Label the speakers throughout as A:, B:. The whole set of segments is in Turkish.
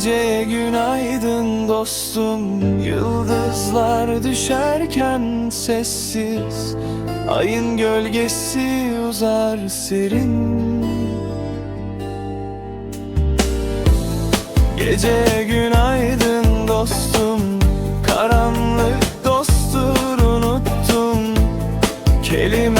A: Geceye günaydın dostum. Yıldızlar düşerken sessiz. Ayın gölgesi uzar serin. Geceye günaydın dostum. Karanlık dosttur unuttum. Kelimeler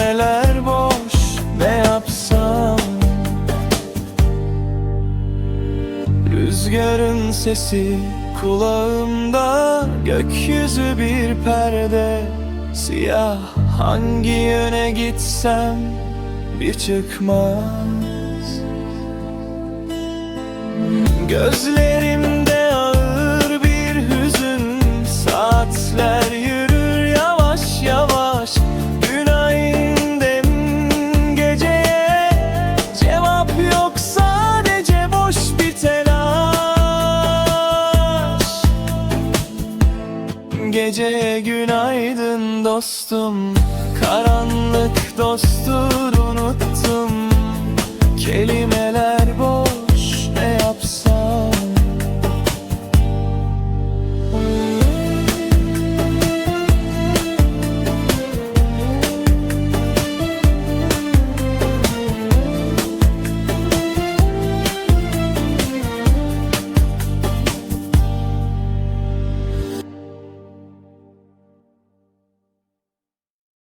A: Rüzgarın sesi kulağımda Gökyüzü bir perde. Siyah hangi yöne gitsem Bir çıkmaz. Gözlerimde Geceye günaydın dostum. Karanlık Kelime